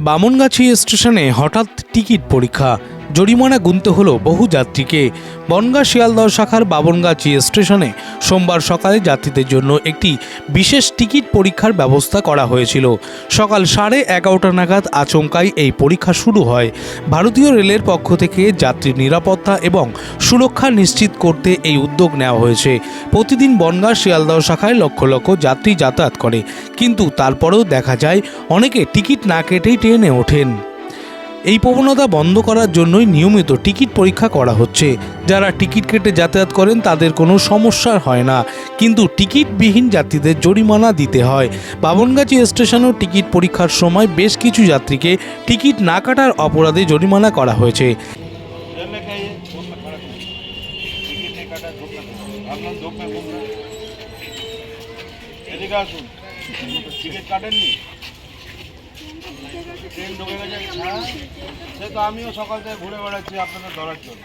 বামনগাছি স্টেশনে হঠাৎ টিকিট পরীক্ষা। জরিমানা গুনতে হলো বহু যাত্রীকে। বনগা শিয়ালদহ শাখার বাবনগাছি স্টেশনে সোমবার সকালে যাত্রীদের জন্য একটি বিশেষ টিকিট পরীক্ষার ব্যবস্থা করা হয়েছিল। সকাল সাড়ে এগারোটা নাগাদ আচমকাই এই পরীক্ষা শুরু হয়। ভারতীয় রেলের পক্ষ থেকে যাত্রীর নিরাপত্তা এবং সুরক্ষা নিশ্চিত করতে এই উদ্যোগ নেওয়া হয়েছে। প্রতিদিন বনগা শিয়ালদহ শাখায় লক্ষ লক্ষ যাত্রী যাতায়াত করে। কিন্তু তারপরেও দেখা যায়, অনেকে টিকিট না কেটেই ট্রেনে ওঠেন। এই প্রবণতা বন্ধ করার জন্যই নিয়মিত টিকিট পরীক্ষা করা হচ্ছে। যারা টিকিট কেটে যাতায়াত করেন তাদের কোনো সমস্যার হয় না। কিন্তু টিকিটবিহীন যাত্রীদের জরিমানা দিতে হয়। বাবনগাছি স্টেশনেও টিকিট পরীক্ষার সময় বেশ কিছু যাত্রীকে টিকিট না কাটার অপরাধে জরিমানা করা হয়েছে। টিকিট কাটেননি? ট্রেন ঢুকে গেছে হ্যাঁ সে তো আমিও সকাল থেকে ঘুরে বেড়াচ্ছি আপনাদের ধরার জন্য।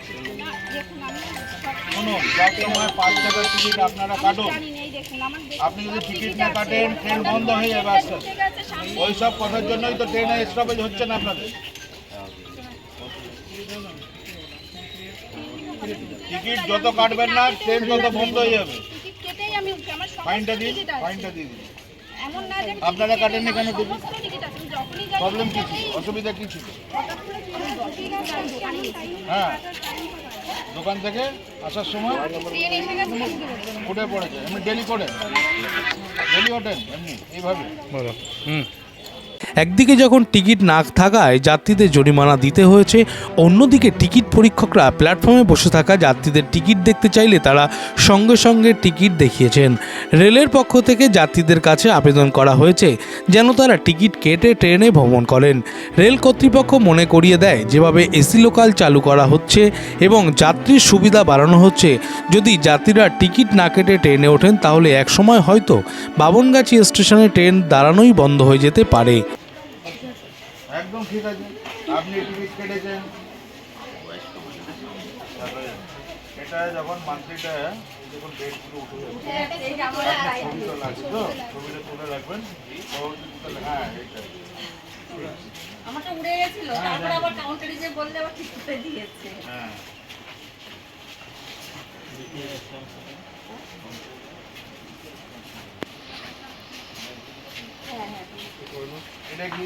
শুনুন সব সময় পাঁচ টাকার টিকিট আপনারা কাটুন। আপনি যদি টিকিট না কাটেন ট্রেন বন্ধ হয়ে যাবে আস্তে ওই সব কথার জন্যই তো ট্রেনে স্টপেজ হচ্ছে না আপনাদের। টিকিট যত কাটবেন না ট্রেন তত বন্ধ হয়ে যাবে। ফাইনটা দিন ফাইনটা দিয়ে দিন। আপনারা কাটেননি কেন টিকিট প্রবলেম কি ছিল অসুবিধা কি ছিল? হ্যাঁ। দোকান থেকে আসার সময় উঠে পড়েছে। এমনি ডেলি করে? ডেলি ওঠেন এমনি? এইভাবে? একদিকে যখন টিকিট না থাকায় যাত্রীদের জরিমানা দিতে হয়েছে, অন্যদিকে টিকিট পরীক্ষকরা প্ল্যাটফর্মে বসে থাকা যাত্রীদের টিকিট দেখতে চাইলে তারা সঙ্গে সঙ্গে টিকিট দেখিয়েছেন। রেলের পক্ষ থেকে যাত্রীদের কাছে আবেদন করা হয়েছে যেন তারা টিকিট কেটে ট্রেনে ভ্রমণ করেন। রেল কর্তৃপক্ষ মনে করিয়ে দেয়, যেভাবে এসি লোকাল চালু করা হচ্ছে এবং যাত্রীর সুবিধা বাড়ানো হচ্ছে, যদি যাত্রীরা টিকিট না কেটে ট্রেনে ওঠেন তাহলে একসময় হয়তো বাবনগাছি স্টেশনে ট্রেন দাঁড়ানোই বন্ধ হয়ে যেতে পারে। একদম ঠিক আছে। আপনি টিকিট কেটেছেন। তারপরে এটা যখন মান্থলিটা যখন উঠে যাবে তো লাগবে তো? ছবিটা তুলে রাখবেন। হ্যাঁ এইটাই আমারটা উড়ে গেছিল তারপর আবার কাউন্টারে যে বললে আবার ঠিক করে দিয়েছে। হ্যাঁ। এটা কি?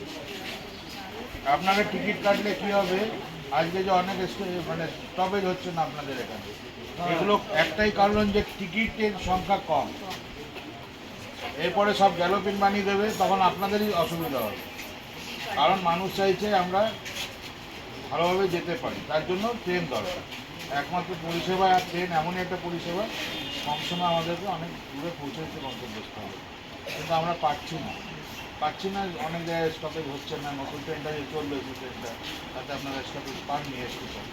আপনারা টিকিট কাটলে কি হবে? আজকে যে অনেক মানে স্টপেজ হচ্ছে না আপনাদের এখানে। এগুলো একটাই কারণ যে টিকিটের সংখ্যা কম। এরপরে সব গ্যালোপিং বানিয়ে দেবে, তখন আপনাদেরই অসুবিধা হবে। কারণ মানুষ চাইছে আমরা ভালোভাবে যেতে পারি। তার জন্য ট্রেন দরকার। একমাত্র পরিষেবা আর ট্রেন এমনই একটা পরিষেবা। কম সময় আমাদেরকে অনেক দূরে পৌঁছাতে গন্তব্যস্থলে। কিন্তু আমরা পাচ্ছি না। পাচ্ছি না, অনেক জায়গায় স্টপেজ হচ্ছে না, নতুন ট্রেনটা যে চলল যে ট্রেনটা তাতে আপনারা স্টপেজ পাননি স্টেশন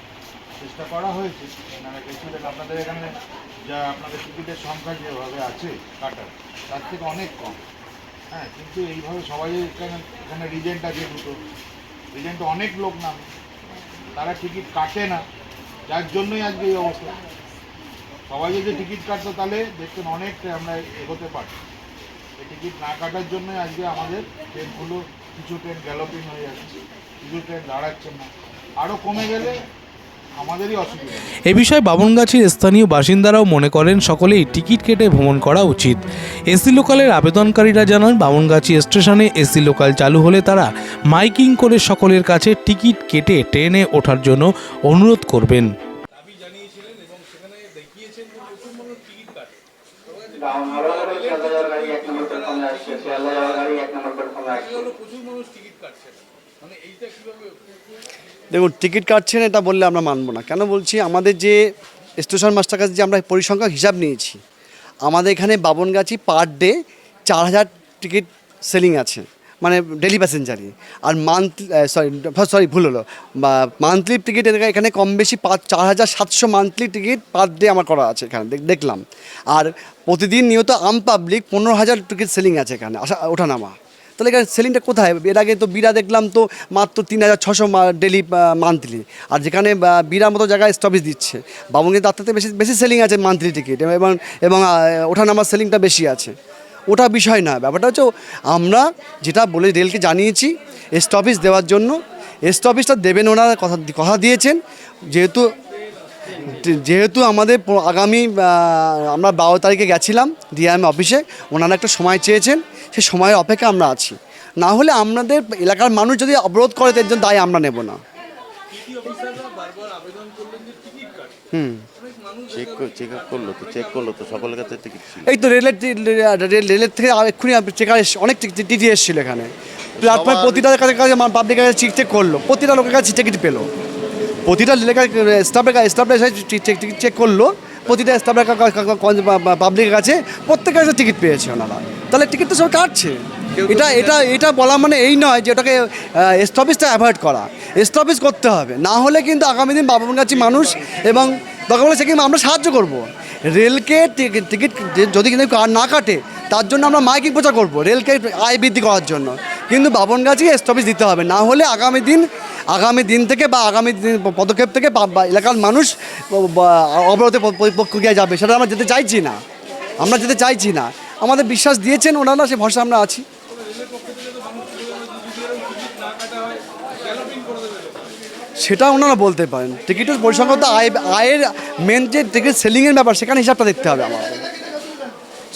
চেষ্টা করা হয়েছে আপনারা গেছিলেন আপনাদের এখানে যা আপনাদের টিকিটের সংখ্যা যেভাবে আছে কাটার তার থেকে অনেক কম। হ্যাঁ কিন্তু এইভাবে সবাই এখানে এখানে রিজেন্ট আছে দুটো। রিজেন্টে অনেক লোক নামে তারা টিকিট কাটে না, যার জন্যই আজকে এই অবস্থা। সবাই যদি টিকিট কাটতো তাহলে দেখতেন অনেকটা আমরা এগোতে পারতাম। টিকিট না কাটার জন্যই আজকে আমাদের ট্রেনগুলো কিছু ট্রেন গ্যালোপিং হয়ে যাচ্ছে কিছু ট্রেন দাঁড়াচ্ছে না। আরও কমে গেলে আমাদেরই অসুবিধা। এ বিষয়ে বাবনগাছির স্থানীয় বাসিন্দারাও মনে করেন সকলেই টিকিট কেটে ভ্রমণ করা উচিত। এসি লোকালের আবেদনকারীরা জানান বামনগাছি স্টেশনে এসি লোকাল চালু হলে তারা মাইকিং করে সকলের কাছে টিকিট কেটে ট্রেনে ওঠার জন্য অনুরোধ করবেন। এক নম্বর প্ল্যাটফর্মে আসছে দেখুন টিকিট কাটছেন এটা বললে আমরা মানবো না। কেন বলছি? আমাদের যে স্টেশন মাস্টার কাছে যে আমরা পরিসংখ্যান হিসাব নিয়েছি আমাদের এখানে বাবনগাছি পার ডে চার হাজার টিকিট সেলিং আছে। মানে ডেলি প্যাসেঞ্জারই আর মান্থলি সরি সরি ভুল হলো। মান্থলি টিকিট এখানে কম বেশি পাঁচ চার হাজার সাতশো মান্থলি টিকিট পার ডে আমার করা আছে এখানে দেখলাম। আর প্রতিদিন নিয়ত আম পাবলিক পনেরো হাজার টিকিট সেলিং আছে এখানে আসা ওঠানামা। তাহলে এখানে সেলিংটা কোথায়? এর আগে তো বিরা দেখলাম তো মাত্র তিন হাজার ছশো ডেলি মান্থলি আর যেখানে বিরার মতো জায়গায় স্টপেজ দিচ্ছে। বাবুঙ্গি তার থেকে বেশি বেশি সেলিং আছে মান্থলি টিকিট এবং এবং আহ, ওঠানামার সেলিংটা বেশি আছে। ওটা বিষয় না, ব্যাপারটা হচ্ছে আমরা যেটা বলে রেলকে জানিয়েছি স্টপেজ দেওয়ার জন্য স্টপেজটা দেবেন ওনারা কথা কথা দিয়েছেন, যেহেতু যেহেতু আমাদের আগামী আমরা বারো তারিখে গেছিলাম ডিআইএম অফিসে, ওনারা একটা সময় চেয়েছেন সেই সময়ের অপেক্ষা আমরা আছি। না হলে আমাদের এলাকার মানুষ যদি অবরোধ করে, তার জন্য দায় আমরা নেব না। হুম। চেক চেক আপ করল তো চেক করল তো সকলের কাছে টিকিট ছিল। এই তো রেলের রেলের থেকে এক্ষুনি অনেক টিটি এসেছিল এখানে। প্ল্যাটফর্মে প্রতিটা কাছে কাছে পাবলিকের কাছে চেক চেক করল। প্রতিটা লোকের কাছে টিকিট পেল। প্রতিটা স্টাফের কাছে স্টাফের টিকিট চেক করল। প্রতিটা স্টাফের পাবলিকের কাছে প্রত্যেকের কাছে টিকিট পেয়েছে ওনারা। তাহলে টিকিট তো সব কাটছে। এটা এটা এটা বলা মানে এই নয় যে ওটাকে স্টপেজটা অ্যাভয়েড করা। স্টপেজ করতে হবে। না হলে কিন্তু আগামী দিন বাবুরগাছি মানুষ এবং দরকার হলে সেখানে আমরা সাহায্য করব। রেলকে টিকিট যদি কিন্তু না কাটে তার জন্য আমরা মাইকিং প্রচার করব রেলকে আয় বৃদ্ধি করার জন্য। কিন্তু বাবনগাছি স্টপেজ দিতে হবে। না হলে আগামী দিন আগামী দিন থেকে বা আগামী দিন পদক্ষেপ থেকে এলাকার মানুষ অবরোধে প- প- প্রক্রিয়ায় যাবে। সেটা আমরা যেতে চাইছি না। আমরা যেতে চাইছি না। আমাদের বিশ্বাস দিয়েছেন ওনারা সে ভরসা আমরা আছি। সেটা ওনারা বলতে পারেন। টিকিটের পরিসংখ্যাত আয় আয়ের মেন যে টিকিট সেলিংয়ের ব্যাপার, সেখানে হিসাবটা দেখতে হবে আমাদের।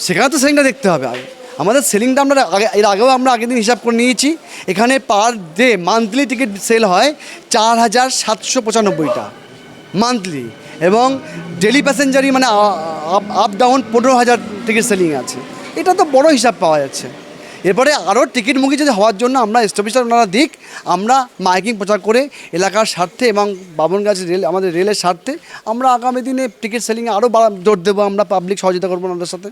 সেখানে তো সেলিংটা দেখতে হবে আগে আমাদের সেলিংটা আমরা আগে এর আগেও আমরা আগের দিন হিসাব করে নিয়েছি। এখানে per day monthly ticket sale হয় চার হাজার সাতশো পঁচানব্বইটা মান্থলি এবং ডেলি প্যাসেঞ্জারই মানে আপ ডাউন পনেরো হাজার টিকিট সেলিং আছে। এটা তো বড় হিসাব পাওয়া যাচ্ছে। এরপরে আরও টিকিটমুখী যদি হওয়ার জন্য আমরা স্টপেজটা ওনারা দিক, আমরা মাইকিং প্রচার করে এলাকার স্বার্থে এবং বাবনগাছ রেল, আমাদের রেলের স্বার্থে আমরা আগামী দিনে টিকিট সেলিংয়ে আরও জোর দেবো, আমরা পাবলিক সহযোগিতা করব ওনাদের সাথে।